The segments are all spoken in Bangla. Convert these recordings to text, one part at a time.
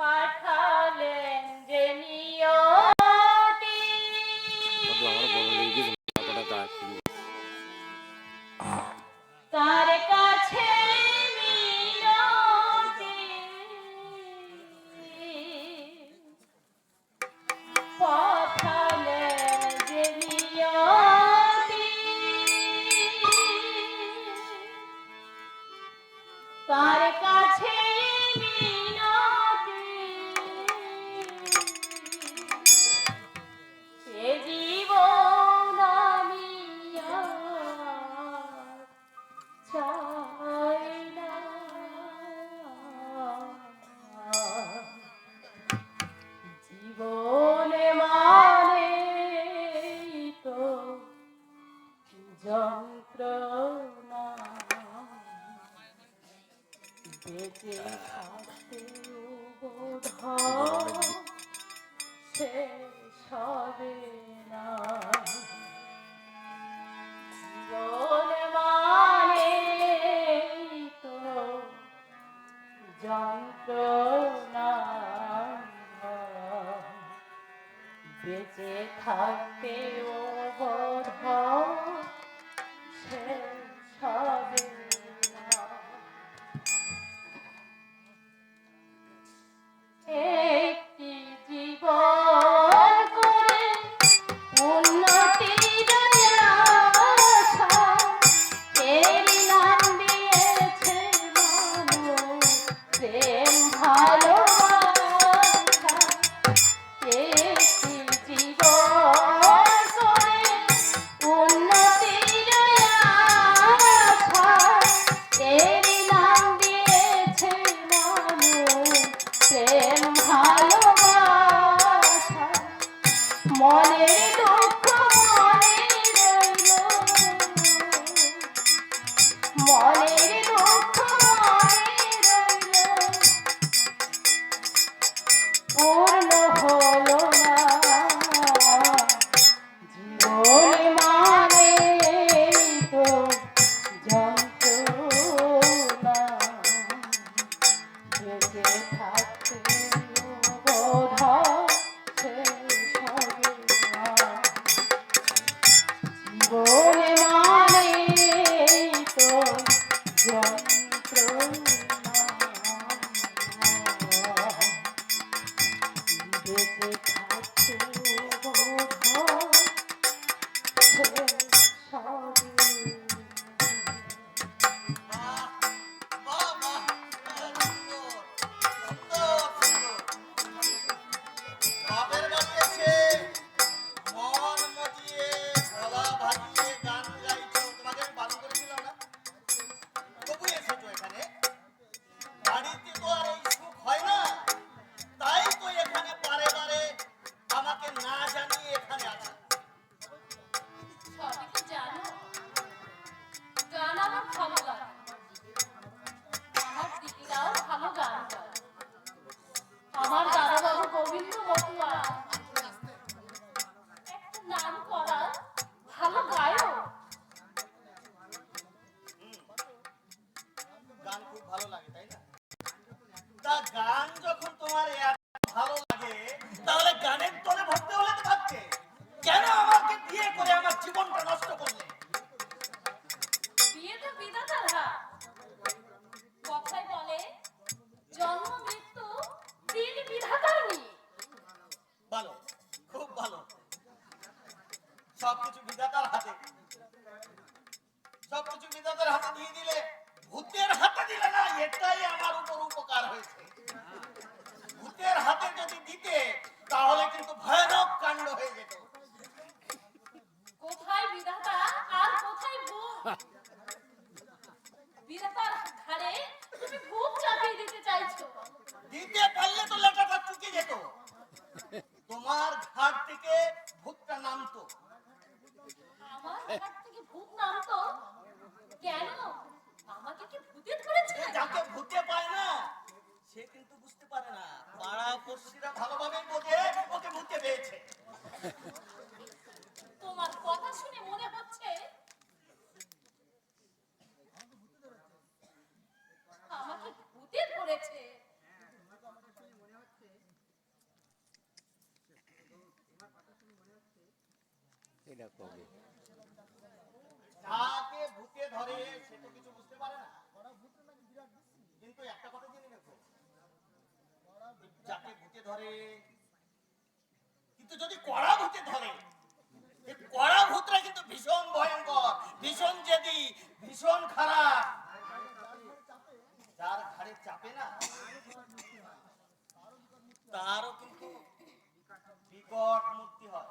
Five. 别解开你我的。ভূতের হাতে যদি দিতে তাহলে কিন্তু ভয়ানক কাণ্ড হয়ে যেত। ওকে যাকে ভূতে ধরে সে তো কিছু বুঝতে পারে না। কিন্তু একটা কথা জেনে রেখো। যাকে ভূতে ধরে কিন্তু যদি কড়া ভূতে ধরে কড়া ভূতরা কিন্তু ভীষণ ভয়ঙ্কর ভীষণ জেদি ভীষণ খারাপ। যার ঘাড়ে চাপে না তারও কিন্তু বিকট মুক্তি হয়।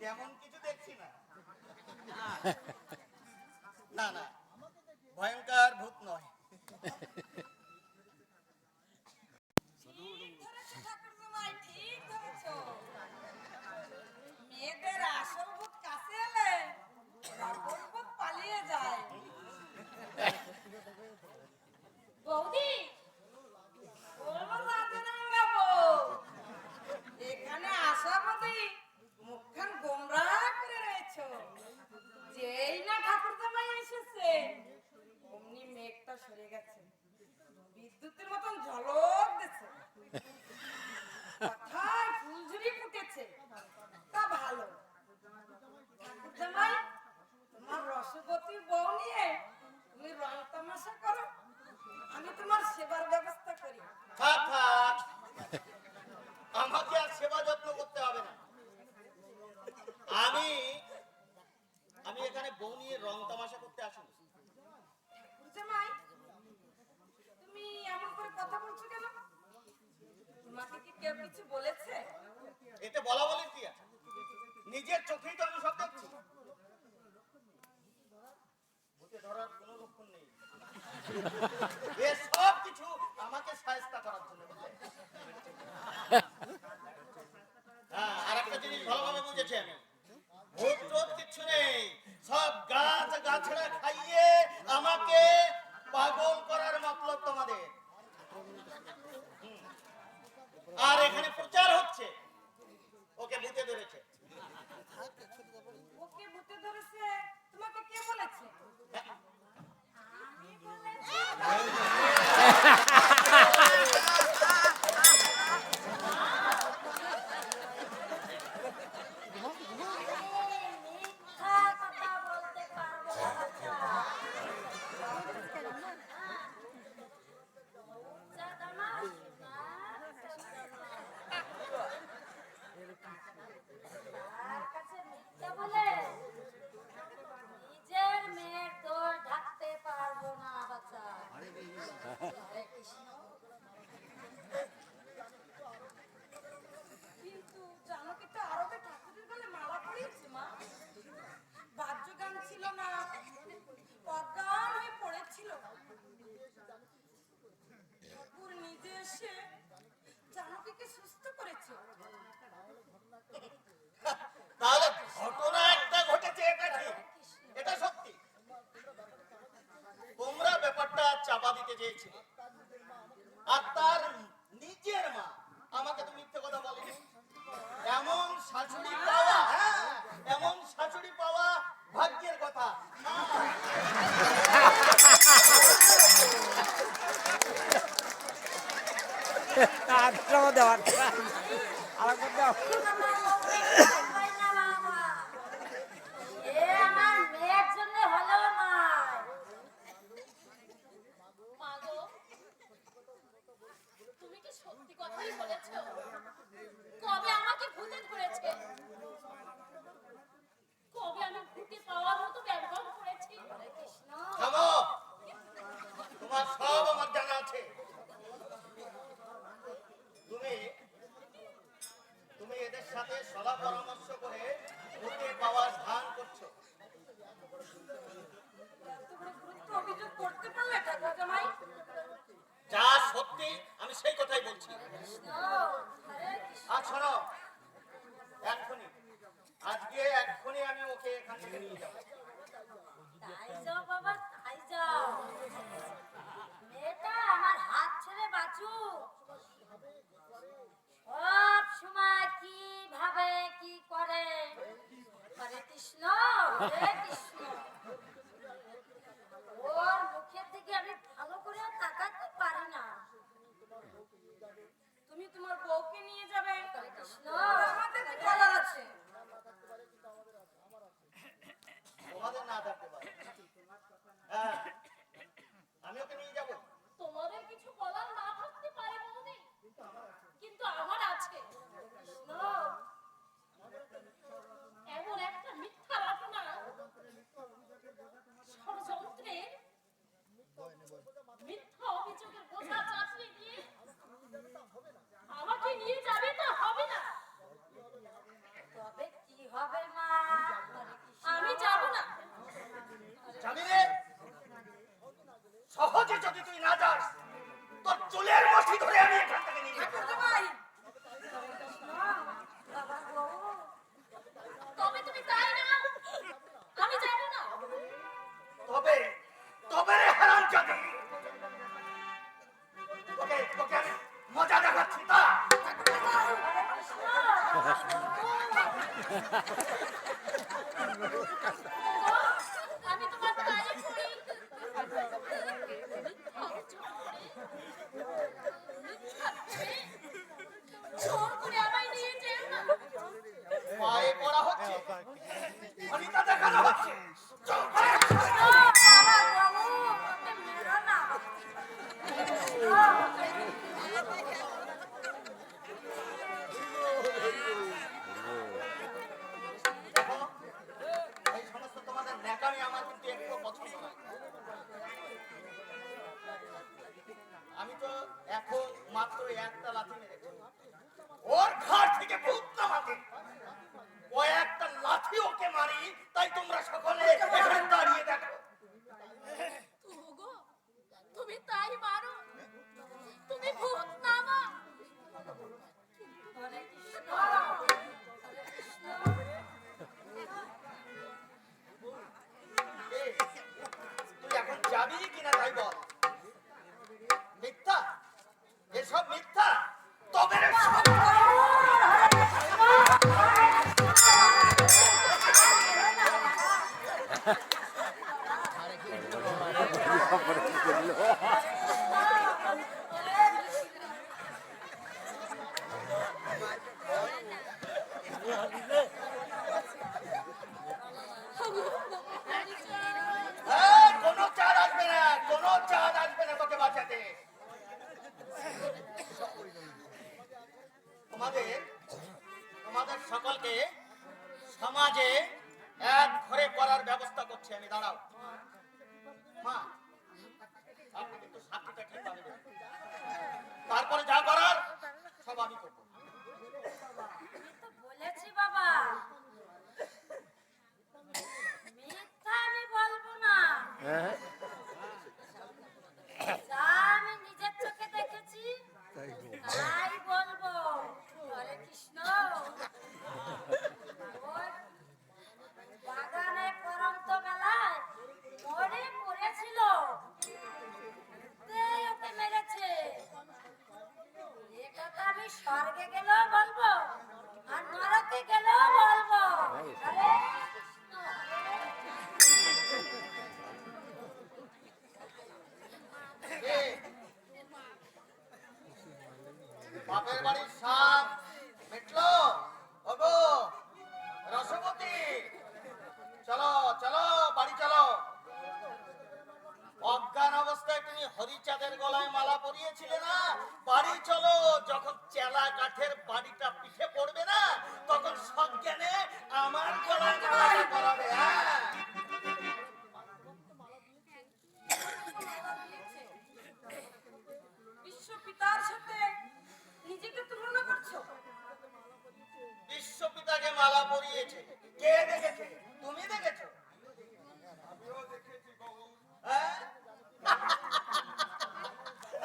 তেমন কিছু দেখছি না। না না, ভয়ঙ্কর ভূত নয়। মেয়েদের আসল ভূত কাছে পালিয়ে যায়। আমাকে চেয়েছিল আর তার নিজের মা আমাকে তো মিথ্যে কথা বলেনি। এমন শাশুড়ি পাওয়া, এমন শাশুড়ি পাওয়া ভাগ্যের কথা দেওয়ার। আর বাঁচুক সব সময় কি ভাবে কি করে? হরে কৃষ্ণ কৃষ্ণ। ওর মুখের দিকে আমি ভালো করে তাকাতে পারি না। তুমি তোমার বউকে নিয়ে যাবে। কৃষ্ণ। আমাদের বাঁচাতে। তোমাদের তোমাদের সকলকে সমাজে এক ঘরে করার ব্যবস্থা করছি আমি দাঁড়াও। মা আপনি কিন্তু সাক্ষীটা ঠিকভাবে দেবেন। তারপরে যা করার সব আমি করব। তো বলেছি বাবা। মিথ্যা আমি বলব না। পরিয়েছিলে না বাড়ি চলো। যখন চেলা কাঠের বাড়িটা পিঠে পড়বে না তখন সজ্ঞানে আমার হ্যাঁ। সাথে নিজেকে তুলনা করছ? বিশ্বপিতাকে মালা পরিয়েছে। কে দেখেছে? তুমি দেখেছ হ্যাঁ?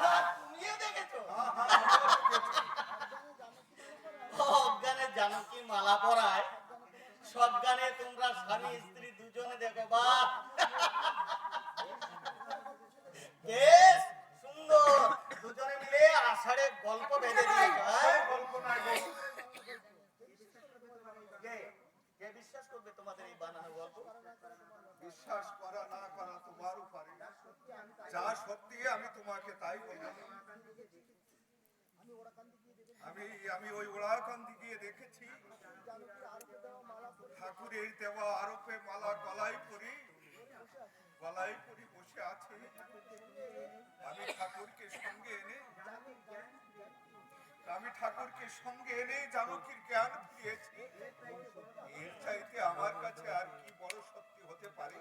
আর তুমিও দেখেছ অজ্ঞানে জানকী মালা পরায় সজ্ঞানে তোমরা স্বামী স্ত্রী দুজনে দেখো বা বেশ সুন্দর। দুজনে মিলে আষাঢ়ে গল্প বেঁধে দিয়েছ? কে কে বিশ্বাস করবে তোমাদের এই বানানো গল্প? বিশ্বাস করা না করা তোমার উপরে। যা সত্যি আমি তোমাকে তাই বললাম। আমি আমি ওই ওড়াকান্দি গিয়ে দেখেছি। ঠাকুরের দেওয়া আরোপে মালা গলায় পরি গলায় পরি বসে আছে। আমি ঠাকুরকে সঙ্গে এনে, আমি ঠাকুরকে সঙ্গে এনে জানকীর জ্ঞান ফিরিয়েছি এর চাইতে আমার কাছে আর কি বড় সত্যি হতে পারে?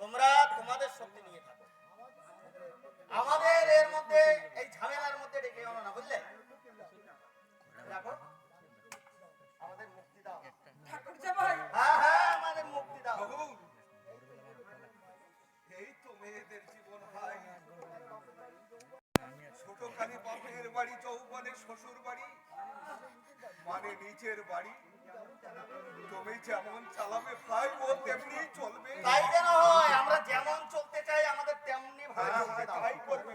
তোমরা তোমাদের শক্তি নিয়ে থাকো। আমাদের এর মধ্যে এই ঝামেলার মধ্যে ডেকে আনো না বুঝলে? দেখো আমাদের মুক্তি দাও। ঠাকুর জামাই হ্যাঁ হ্যাঁ আমাদের মুক্তি দাও। এই তো মেয়েদের জীবন হয়। ছোটখানি বাপের বাড়ি চৌবনে শ্বশুর বাড়ি মানে নিজের বাড়ি। তুমি যেমন চালাবে ভাই ও তেমনি চলবে। তাই যেন হয় আমরা যেমন চলতে চাই আমাদের তেমনি ভাবে হ্যাঁ, তাই করবে।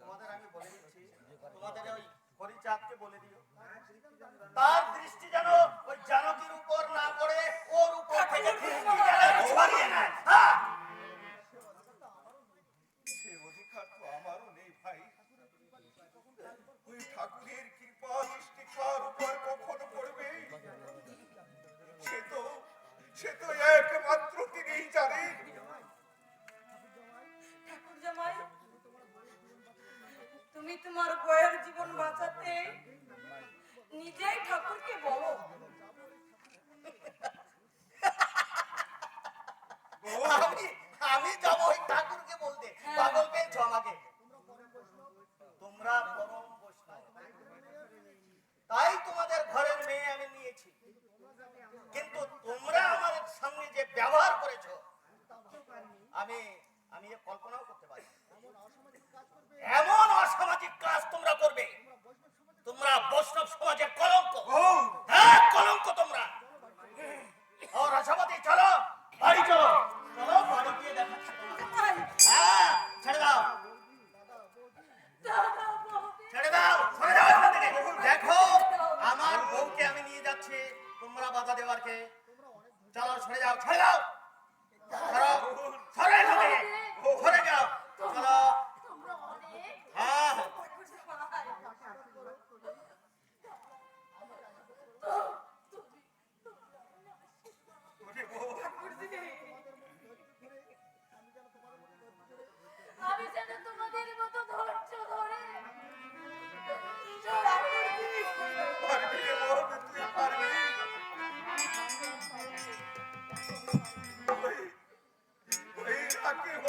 তোমাদের আমি বলে দিচ্ছি তোমাদের ওই হরিচাঁদকে বলে দিও। তার দৃষ্টি যেন ওই জানকীর উপর না পড়ে ওর উপর থেকে দৃষ্টি যেন ছড়িয়ে নেয়। হ্যাঁ।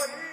করি